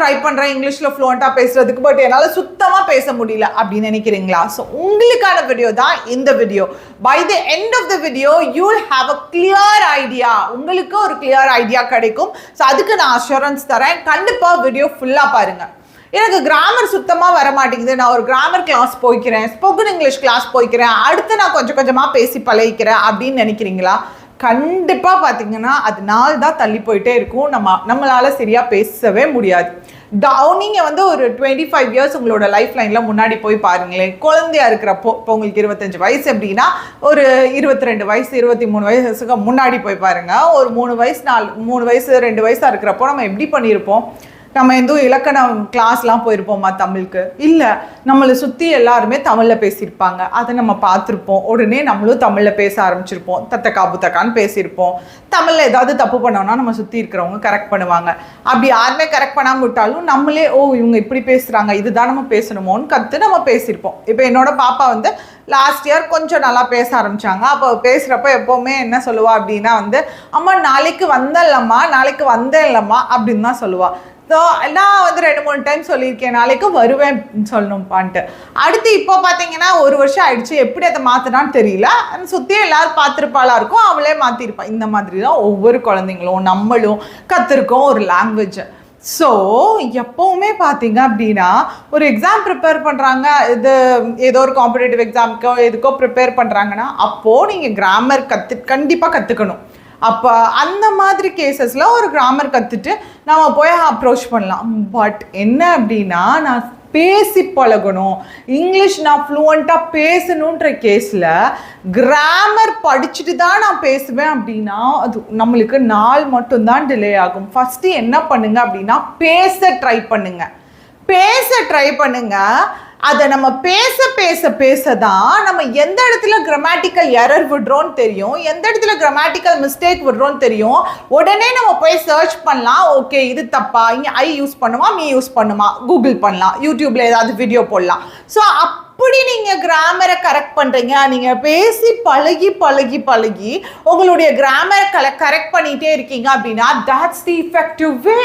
Try பண்ணுறேன் இங்கிலீஷில் ஃப்ளூவெண்ட்டாக பேசுறதுக்கு பட் என்னால் சுத்தமாக பேச முடியல அப்படின்னு நினைக்கிறீங்களா? ஸோ உங்களுக்கான வீடியோ தான் இந்த video by the end of the video you will have a clear idea உங்களுக்கு ஒரு கிளியர் ஐடியா கிடைக்கும். ஸோ அதுக்கு நான் அஷூரன்ஸ் தரேன். கண்டிப்பாக வீடியோ ஃபுல்லாக பாருங்கள் எனக்கு கிராமர் சுத்தமாக வர மாட்டேங்குது நான் ஒரு கிராமர் கிளாஸ் போய்க்கிறேன். ஸ்போக்கன் இங்கிலீஷ் கிளாஸ் போய்க்கிறேன். அடுத்து நான் கொஞ்சம் கொஞ்சமாக பேசி பழகிக்கிறேன் அப்படின்னு நினைக்கிறீங்களா? கண்டிப்பாக பார்த்தீங்கன்னா அது நாள் தான் தள்ளி போயிட்டே இருக்கும். நம்ம நம்மளால் சரியாக பேசவே முடியாது. நீங்கள் வந்து ஒரு டுவெண்ட்டி ஃபைவ் இயர்ஸ் உங்களோட லைஃப் லைனில் முன்னாடி போய் பாருங்களேன். குழந்தையா இருக்கிறப்போ இப்போ உங்களுக்கு இருபத்தஞ்சு வயசு அப்படின்னா ஒரு இருபத்தி ரெண்டு வயசு இருபத்தி மூணு வயசுக்கு முன்னாடி போய் பாருங்கள் ஒரு மூணு வயசு நாலு மூணு வயசு ரெண்டு வயசாக இருக்கிறப்போ நம்ம எப்படி பண்ணியிருப்போம்? நம்ம எந்த இலக்கணம் கிளாஸ்லாம் போயிருப்போமா தமிழுக்கு? இல்லை நம்மளை சுற்றி எல்லாருமே தமிழில் பேசியிருப்பாங்க. அதை நம்ம பார்த்துருப்போம். உடனே நம்மளும் தமிழில் பேச ஆரம்பிச்சிருப்போம். தத்தக்கா புத்தக்கான்னு பேசியிருப்போம். தமிழில் ஏதாவது தப்பு பண்ணோம்னா நம்ம சுற்றி இருக்கிறவங்க கரெக்ட் பண்ணுவாங்க. அப்படி யாருமே கரெக்ட் பண்ணாமல் விட்டாலும் நம்மளே ஓ இவங்க இப்படி பேசுகிறாங்க இதுதான் நம்ம பேசணுமோன்னு கற்று நம்ம பேசியிருப்போம். இப்போ என்னோட பாப்பா வந்து லாஸ்ட் இயர் கொஞ்சம் நல்லா பேச ஆரம்பிச்சாங்க. அப்போ பேசுகிறப்ப எப்போவுமே என்ன சொல்லுவாள் அப்படின்னா வந்து அம்மா நாளைக்கு வந்தல்லம்மா நாளைக்கு வந்தேன்லம்மா அப்படின்னு தான் சொல்லுவாள் ஸோ நான் வந்து ரெண்டு மூணு டைம் சொல்லியிருக்கேன். நாளைக்கு வருவேன் சொல்லணும்ப்பான்ட்டு அடுத்து இப்போ பார்த்தீங்கன்னா ஒரு வருஷம் ஆயிடுச்சு. எப்படி அதை மாற்றினான்னு தெரியல. சுற்றியும் எல்லாரும் பார்த்துருப்பாளா இருக்கும். அவளே மாற்றிருப்பா இந்த மாதிரி தான் ஒவ்வொரு குழந்தைங்களும் நம்மளும் கற்றுருக்கோம் ஒரு லாங்குவேஜ் ஸோ எப்போவுமே பார்த்தீங்க அப்படின்னா ஒரு எக்ஸாம் ப்ரிப்பேர் பண்ணுறாங்க இது ஏதோ ஒரு காம்படேட்டிவ் எக்ஸாமுக்கோ எதுக்கோ ப்ரிப்பேர் பண்ணுறாங்கன்னா அப்போது நீங்கள் கிராமர் கற்று கண்டிப்பாக கற்றுக்கணும் அப்போ அந்த மாதிரி கேசஸில் ஒரு கிராமர் கற்றுட்டு நம்ம போய் அப்ரோச் பண்ணலாம். பட் என்ன அப்படின்னா நான் பேசி பழகணும். இங்கிலீஷ் நான் ஃப்ளூவெண்ட்டாக பேசணுன்ற கேஸில் கிராமர் படிச்சுட்டு தான் நான் பேசுவேன் அப்படின்னா அது நம்மளுக்கு நாள் மட்டும்தான் டிலே ஆகும். ஃபஸ்ட்டு என்ன பண்ணுங்க அப்படின்னா பேச ட்ரை பண்ணுங்க. பேச ட்ரை பண்ணுங்கள் அதை நம்ம பேச பேச பேச தான் நம்ம எந்த இடத்துல கிராமட்டிக்கல் எரர் விடுறோம்னு தெரியும் எந்த இடத்துல கிராமட்டிக்கல் மிஸ்டேக் விடுறோம்னு தெரியும் உடனே நம்ம போய் சர்ச் பண்ணலாம். ஓகே இது தப்பா? இங்கே ஐ யூஸ் பண்ணுமா? மீ யூஸ் பண்ணுமா? கூகுள் பண்ணலாம். யூடியூப்ல ஏதாவது வீடியோ போடலாம். ஸோ அப்படி நீங்கள் கிராமரை கரெக்ட் பண்ணுறீங்க நீங்கள் பேசி பழகி பழகி பழகி உங்களுடைய கிராமரை கரெக்ட் பண்ணிகிட்டே இருக்கீங்க அப்படின்னா தட்ஸ் தி இஃபெக்டிவ் வே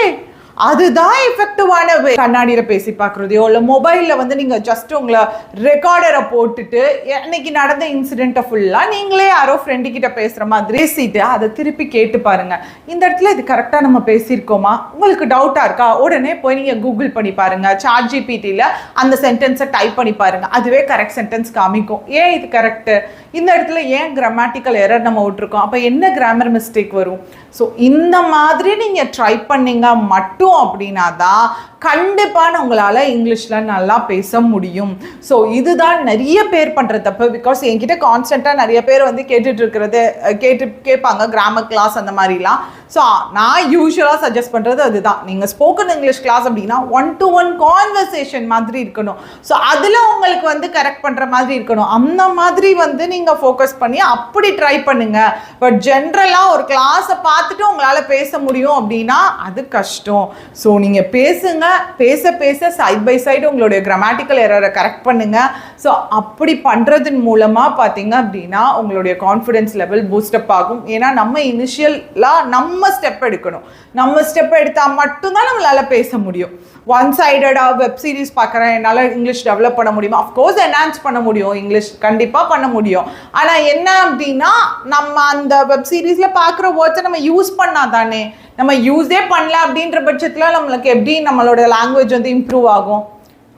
அதுதான் எஃபெக்டிவான வே கண்ணாடியில் பேசி பார்க்குறதையோ இல்லை மொபைலில் வந்து நீங்கள் ஜஸ்ட் உங்களை ரெக்கார்டரை போட்டுட்டு இன்னைக்கு நடந்த இன்சிடெண்ட்டை ஃபுல்லாக நீங்களே யாரோ ஃப்ரெண்டு கிட்ட பேசுகிற மாதிரி பேசிட்டு அதை திருப்பி கேட்டு பாருங்கள் இந்த இடத்துல இது கரெக்டாக நம்ம பேசியிருக்கோமா? உங்களுக்கு டவுட்டாக இருக்கா? உடனே போய் நீங்கள் கூகுள் பண்ணி பாருங்கள் சாட் ஜிபிடியில் அந்த சென்டென்ஸை டைப் பண்ணி பாருங்கள் அதுவே கரெக்ட் சென்டென்ஸ் காமிக்கும். ஏன் இது கரெக்டு இந்த இடத்துல ஏன் கிராமட்டிக்கல் எரர் நம்ம விட்டுருக்கோம்? அப்போ என்ன கிராமர் மிஸ்டேக் வரும்? ஸோ இந்த மாதிரி நீங்கள் ட்ரை பண்ணிங்க மட்டும் அப்படின்னா தான் கண்டிப்பாக உங்களால் இங்கிலீஷில் நல்லா பேச முடியும். ஸோ இதுதான் நிறைய பேர் பண்ணுற தப்பு. பிகாஸ் என்கிட்ட கான்ஸ்டண்ட்டாக நிறைய பேர் வந்து கேட்டுட்டு இருக்கிறது கேட்டு கேட்பாங்க கிராமர் கிளாஸ் அந்த மாதிரிலாம். ஸோ நான் யூஸ்வலாக சஜஸ்ட் பண்ணுறது அதுதான். நீங்கள் ஸ்போக்கன் இங்கிலீஷ் கிளாஸ் அப்படின்னா ஒன் டு ஒன் கான்வர்சேஷன் மாதிரி இருக்கணும். ஸோ அதில் உங்களுக்கு வந்து கரெக்ட் பண்ணுற மாதிரி இருக்கணும். அந்த மாதிரி வந்து நீங்கள் ஃபோக்கஸ் பண்ணி அப்படி ட்ரை பண்ணுங்கள் பட் ஜென்ரலாக ஒரு கிளாஸை பார்த்துட்டு உங்களால் பேச முடியும் அப்படின்னா அது கஷ்டம். ஸோ நீங்கள் பேசுங்க பேச பேச சைட் பை சைடு உங்களுடைய கிராமட்டிக்கல் எரரை கரெக்ட் பண்ணுங்கள் ஸோ அப்படி பண்ணுறதன் மூலமாக பார்த்தீங்க அப்படின்னா உங்களுடைய கான்ஃபிடென்ஸ் லெவல் பூஸ்டப் ஆகும். ஏன்னா நம்ம இனிஷியலாக நம்ம ஸ்டெப் எடுக்கணும். நம்ம ஸ்டெப் எடுத்தால் மட்டும்தான் நம்மளால் பேச முடியும். ஒன் சைடடாக வெப் சீரிஸ் பார்க்குறேன் என்னால் இங்கிலீஷ் டெவலப் பண்ண முடியுமா? அஃப்கோர்ஸ் என்ஹான்ஸ் பண்ண முடியும். இங்கிலீஷ் கண்டிப்பாக பண்ண முடியும். ஆனால் என்ன அப்படின்னா நம்ம அந்த வெப் சீரிஸில் பார்க்குற வேர்ட்ஸை நம்ம யூஸ் பண்ணால் தானே நம்ம யூஸே பண்ணல அப்படின்ற பட்சத்தில் நம்மளுக்கு எப்படி நம்மளோட லாங்குவேஜ் வந்து இம்ப்ரூவ் ஆகும்?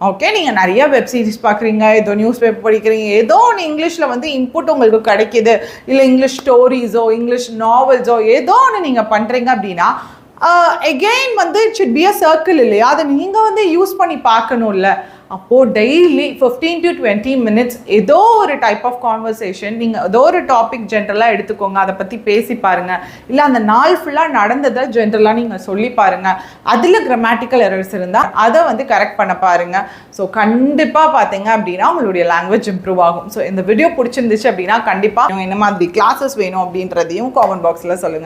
ஓகே நீங்கள் நிறைய வெப் சீரிஸ் பார்க்குறீங்க ஏதோ நியூஸ் பேப்பர் படிக்கிறீங்க ஏதோ ஒன்று இங்கிலீஷில் வந்து இன்புட் உங்களுக்கு கிடைக்கிது. இல்லை இங்கிலீஷ் ஸ்டோரிஸோ இங்கிலீஷ் நாவல்ஸோ ஏதோ ஒன்று நீங்கள் பண்ணுறீங்க அப்படின்னா Uh, எகெயின் வந்து it should be a circle இல்லையா? அதை நீங்கள் வந்து யூஸ் பண்ணி பார்க்கணும்ல. அப்போது daily fifteen to twenty minutes ஏதோ ஒரு டைப் ஆஃப் கான்வர்சேஷன் நீங்கள் ஏதோ ஒரு டாபிக் ஜென்ரலாக எடுத்துக்கோங்க. அதை பற்றி பேசி பாருங்கள் இல்லை அந்த நாள் ஃபுல்லாக நடந்ததை ஜென்ரலாக நீங்கள் சொல்லி பாருங்கள் அதில் கிராமட்டிக்கல் எரர்ஸ் இருந்தால் அதை வந்து கரெக்ட் பண்ண பாருங்கள் ஸோ கண்டிப்பாக பார்த்தீங்க அப்படின்னா உங்களுடைய லாங்குவேஜ் இம்ப்ரூவ் ஆகும். ஸோ இந்த வீடியோ பிடிச்சிருந்துச்சு அப்படின்னா கண்டிப்பாக என்ன மாதிரி கிளாஸஸ் வேணும் அப்படின்றதையும் காமெண்ட் பாக்ஸில் சொல்லுங்கள்